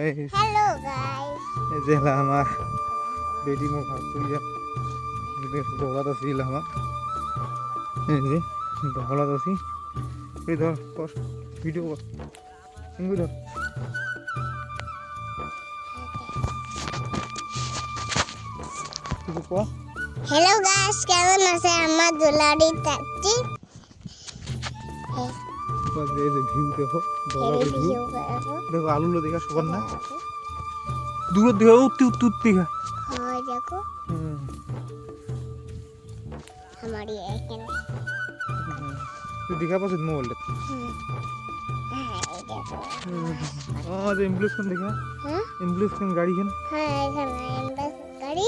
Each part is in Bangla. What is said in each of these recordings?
গাইস হ্যালো গাইস এই যে আমার বেটি মো ভাত করিয়া দৌড়াত আছিল আমার। এই যে দৌড়াত আছি এই ধর কর ভিডিও কর ইঙ্গু ধর। হ্যালো গাইস কেমন আছে আমার দুলারি চাচি। কর যে এই যে ভিউ দেখো দৌড়াতে ভিউ দেখো আলুলো দেখা সবার না দূর দেখা উত্তি উত্তি উত্তি দেখা হয় দেখো হুম আমার এখানে তুই দেখা পাচ্ছিস মোবাইলটা হ্যাঁ এই দেখো हाँ जो एम्बुलेंस खान देखा হ্যাঁ एम्बुलेंस खान गाड़ी खान হ্যাঁ এখানে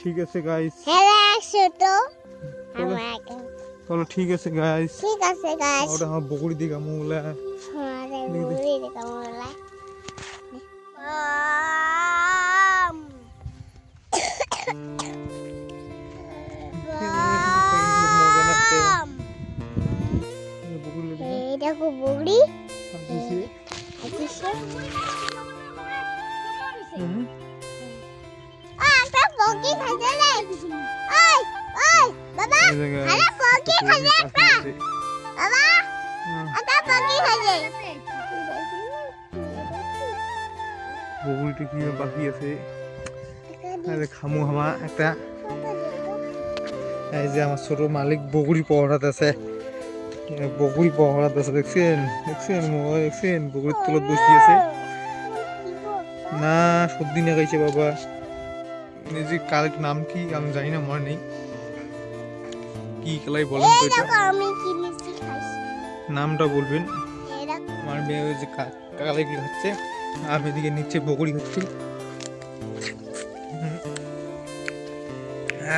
ঠিক আছে গাইস চলো ঠিক আছে গাইস ঠিক আছে গাইস ওটা হ্যাঁ বকুড়ি বকুড়ি এটা বকুড়ি। আছে আছে পকি কি হ্যাঁ। বাকি আছে? খামু হামা একটা। এই যে আমার ছোট মালিক বগুড়ি পহরাত আছে। বগুড়ি পহরাত আছে দেখছেন? দেখছেন? মই দেখছেন? বগুড়ির তলত বসি আছে। না সর্দি না গাইছে বাবা। নিজে কারেক্ট নাম কি আমি জানি না মনে নেই। কি খেলাই বলেন তো এটা? আমি কি মিষ্টি খাইছি নামটা বলবেন? আমার মেয়ে যে কি খাচ্ছে? আমি এদিকে নিচে বকরি খাচ্ছি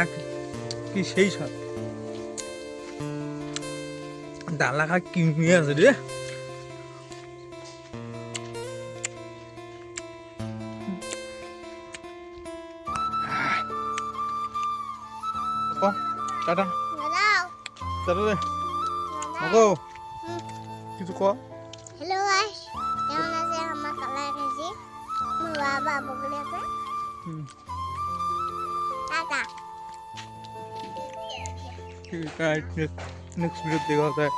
এক কি সেই স্বাদ? ডালা খা কিনে আছে রে। ক, টাটা টাটা রে মগো কিছু ক হ্যালো গাইস কেমন আছে আমার কালার খাইছি আমার বাবা বগড়ি আছে টাটা নেক্সট ভিডিও দেখা যায়